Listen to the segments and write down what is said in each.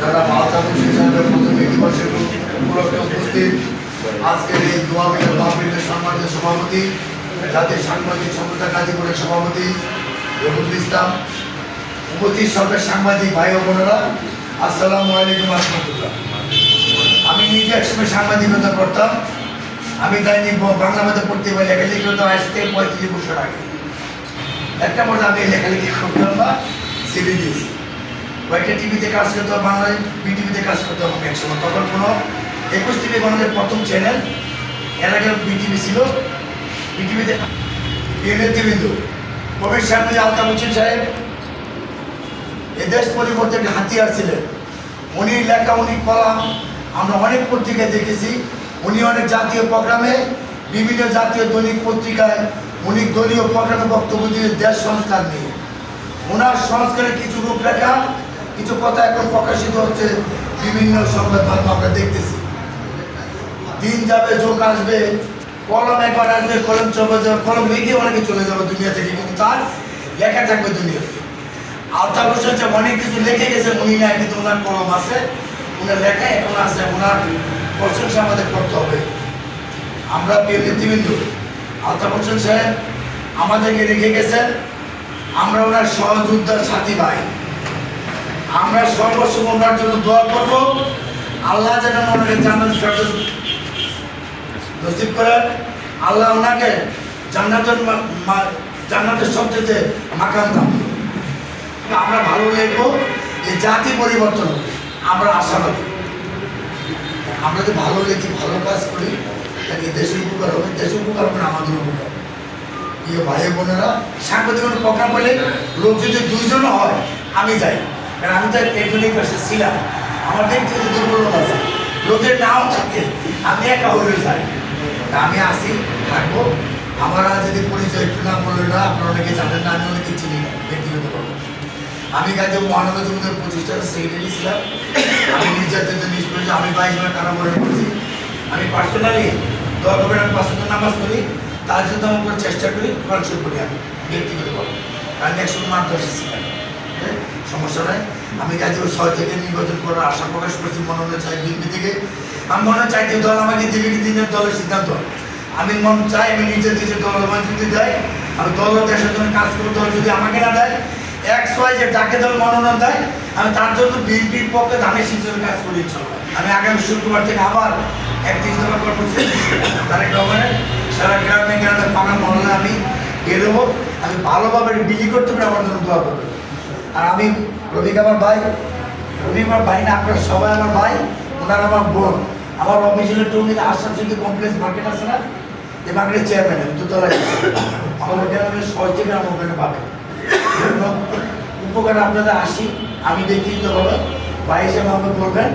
যারা মুন্সি সাহেবের প্রথম দিবসের উপলক্ষে উপস্থিত আজকের এই দোয়া মিলে মাহফিলের সম্মানিত সভাপতি জাতীয় সাংবাদিক সমতা গাজীপুরের সভাপতি, রবুল ইসলাম, উপস্থিত সরকার সাংবাদিক ভাই ও বোনেরা, আসসালামু আলাইকুম রহমতুল্লাহ। আমি নিজে একসময় সাংবাদিকতা করতাম, আমি ব- বাংলা মধ্যে পড়তে পারি, লেখালেখি করতাম আজ থেকে পঁয়ত্রিশ বছর আগে। একটা মধ্যে আমি লেখালেখি করতাম বা ছেড়ে দিয়েছি। কয়েকটা টিভিতে কাজ করতাম বাংলায়, বিটিভিতে কাজ করতাম আমি একসময় তখন কোনো একুশ টিভি বাংলাদেশের প্রথম চ্যানেল আগে বিটিভি ছিল। বিটিভিতে নেতৃবৃন্দ কবির সাহেব আলতাফ হোসেন সাহেব, এ দেশ পরিবর্তনের হাতিয়ার ছিলেন। উনি লেখা, উনি কলাম আমরা অনেক পত্রিকায় দেখেছি। উনি অনেক জাতীয় প্রোগ্রামে, বিভিন্ন জাতীয় দৈনিক পত্রিকায় উনি দলীয় প্রোগ্রামে বক্তব্য দিয়ে দেশ সংস্কার নিয়ে। ওনার সংস্কারের কিছু রূপরেখা কিছু কথা এখন প্রকাশিত হচ্ছে বিভিন্ন সংবাদ মাধ্যম আমরা দেখতেছি। দিন যাবে যোগ আসবে, কলম একবার আসবে, কলম চলে যাবে কলম রেখে অনেকে চলে যাবে দুনিয়া থেকে, কিন্তু তার লেখা থাকবে দুনিয়াতে আলতাফ হোসেন সাহেব অনেক কিছু লিখে গেছে উনি না, কিন্তু ওনার কলম আছে ওনার লেখা এখন আছে ওনার প্রশংসা আমাদের করতে হবে। আমরা প্রিয় নেতৃবৃন্দ, আলতাফ হোসেন সাহেব আমাদেরকে রেখে গেছেন, আমরা ওনার সহযোদ্ধার সাথী ভাই। আমরা সর্বস্ব ওনার জন্য দোয়া করব। আল্লাহ যেন ওনাকে জান্নাত ফেরদৌস নসিব করেন। আল্লাহ ওনাকে জান্নাতের জান্নাতের সবচেয়ে মাকান দাম আমরা ভালো লিখব যে জাতি পরিবর্তন আমরা আশাবাদী। আমরা যদি ভালো লিখি ভালো কাজ করি তাকে দেশের উপকার হবে, দেশের উপকার হবে আমাদের উপকার প্রিয় ভাই বোনেরা, সাংবাদিক কোনো প্রোগ্রাম পেলে লোক যদি দুইজনও হয়, আমি যাই। কারণ আমি তো একজনই পাশে ছিলাম। আমার ব্যক্তিগত দুর্বলতা আছে। লোকের নাও থাকে, আমি একা হলে যাই। আমি আসি, থাকব। আমার যদি পরিচয় একটু না বললে না, আপনারা অনেকে জানেন না, আমি অনেকে চিনি না ব্যক্তিগতভাবে আমি কাজে মহানগর জমিদের প্রতিষ্ঠানের সেক্রেটারি ছিলাম। আমি নির্যাতিত নিষ্পত্তি আমি বাইশ বার কারাবরণ করেছি। আমি পার্সোনালি দোয়া করবেন আমি পাঁচ নামাজ পড়ি। তার জন্য আমি চেষ্টা করি কনসুল করি আমি ব্যক্তিগতভাবে আমি একসময় মার্গদর্শী ছিলাম। সমস্যা নাই। আমি কাজে ছয় থেকে নির্বাচন করার আশা প্রকাশ করছি মনোনয়ন চাই বিএনপি থেকে। আমি মনে চাই যে দল আমাকে দিবে কি দিনের দলের সিদ্ধান্ত। আমি মন চাই আমি নিজের নিজের দল আমার যদি দেয়, আমি দল দেশের জন্য কাজ করব, দল যদি আমাকে না দেয় এক্স ওয়াই যে ডাকে দল মনোনয়ন দেয়, আমি তার জন্য বিএনপির পক্ষে ধানের শিশুর কাজ করি। আমি আগামী শুক্রবার থেকে আবার একত্রিশ দফা কর্মসূচি তারেক রহমানের সারা গ্রামে গ্রামে পাকা মহল্লা আমি বেরোবো আমি ভালোভাবে বিলি করতে পারি, আমার জন্য দোয়া করবে আর আমি রবিক আমার ভাই। রবি আমার ভাই না, আপনারা সবাই আমার ভাই, ওনার আমার বোন। আমার অফিসিয়াল টঙ্গিতে আসাম সিদ্ধি কমপ্লেক্স মার্কেট আছে না? এই মার্কেটের চেয়ারম্যান আমি দুতলায় আমার ওখানে সহজ থেকে আমার ওখানে পাবে। উপকার আপনাদের আসি, আমি ব্যক্তিগতভাবে ভাই হিসেবে আমাকে বলবেন।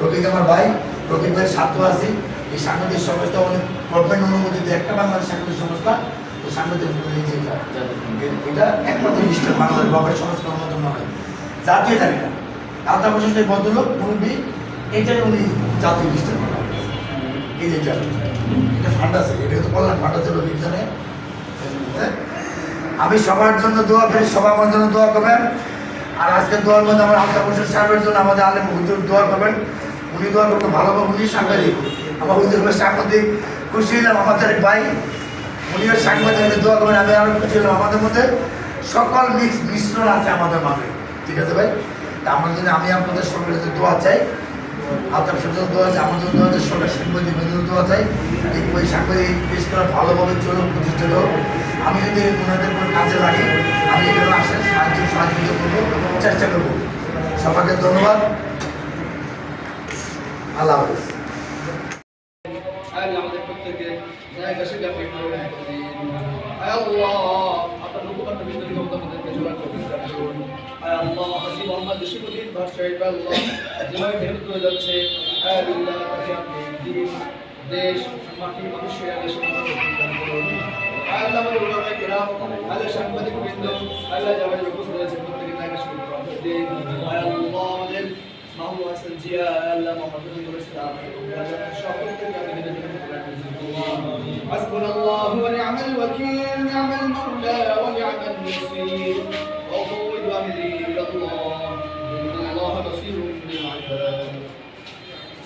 রফিক আমার ভাই রফিক ভাই ছাত্র আছি। এই সাংবাদিক সংস্থা অনেক গভর্নমেন্ট অনুমোদিত একটা বাংলাদেশ সাংবাদিক সংস্থা সাংবাদিক এটা একমাত্র বাংলাদেশ জাতীয় তালিকা আলতা ভদ্রলোক মুরব্বী এটাই উনি জাতীয় এই যেটা এটা ফান্ড আছে এটা তো বললাম ফান্ড আছে রফিক জানে হ্যাঁ? আমি সবার জন্য দোয়া করি সবাই আমার জন্য দোয়া করবেন। আর আজকে দোয়ার মধ্যে আমার আলতা হোসেন সাহেবের জন্য আমাদের আলেম হুজুর দোয়া করবেন। উনি দোয়া করতে ভালোভাবে উনি সাংবাদিক। আমার হুজুর সাংবাদিক খুশি হলাম আমাদের ভাই। উনিও সাংবাদিক উনি দোয়া করবেন আমি আরও খুশি হলাম আমাদের মধ্যে সকল মিক্স মিশ্রণ আছে আমাদের মাঝে। ঠিক আছে ভাই? তা আমার জন্য আমি আপনাদের সকলের দোয়া চাই আপনার সাথে দোয়া আমার জন্য দোয়া আছে সরকার সাংবাদিক জন্য দোয়া চাই, এই বই সাংবাদিক করা ভালোভাবে চলুক, প্রতিষ্ঠিত হোক। আমি যদি ওনাদের কোনো কাজে লাগে, আমি এগুলো আসেন সাহায্য সাহায্য করব, চেষ্টা করব। সবাইকে ধন্যবাদ। আল্লাহ হাফিজ। আয় আমাদের প্রত্যেকে জায়গা সেটা আপনি আয় আল্লাহ, আপনার রূপকান্ত ক্ষমতা আমাদেরকে জোগাড় করতে আয় আল্লাহ যাচ্ছে, আয় দেশ, মাটি মানুষের আগে আয় আল্লাহ সাংবাদিক আল্লাহ যারা উপস্থিত রয়েছে প্রত্যেকে জায়গা গ্রহণ দিন আয় আল্লাহ, আমাদের মাহমুদ হাসান সকলকে حسبنا الله ونعم الوكيل نعم المولى ونعم النصير. وأفوض أمري إلى الله إن الله بصير بالعباد.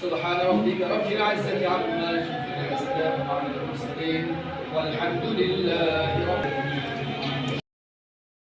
سبحان ربك رب العزة عما يصفون وسلام على المرسلين والحمد لله رب العالمين.